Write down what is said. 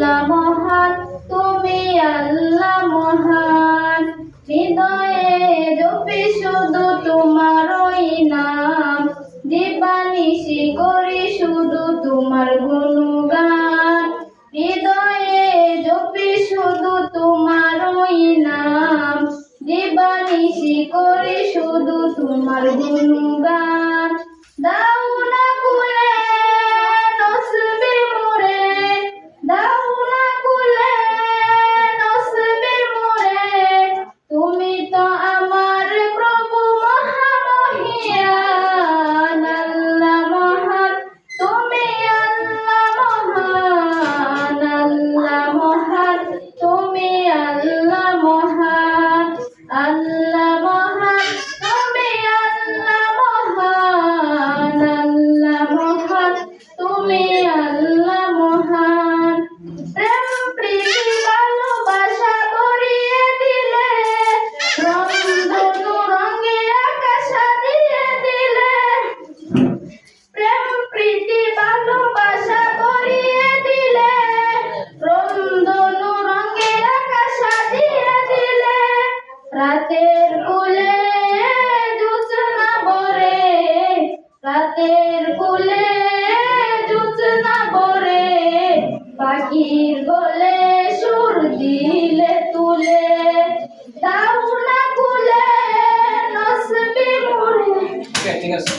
আল্লাহ মহান, তুমি আল্লাহ মহান। হৃদয়ে জপি শুধু তোমারই নাম। দিবানিশি করি শুধু তোমার গুণগান। হৃদয়ে জপি শুধু তোমারই নাম। দিবানিশি করি শুধু তোমার গুণগান। la la রাতের কুলে জুচনা বরে রাতের কুলে জুচনা বরে পাখির গলে সুর দিলে তুলে। দাউনা কুলে নসবি মুরে ঠিক আছে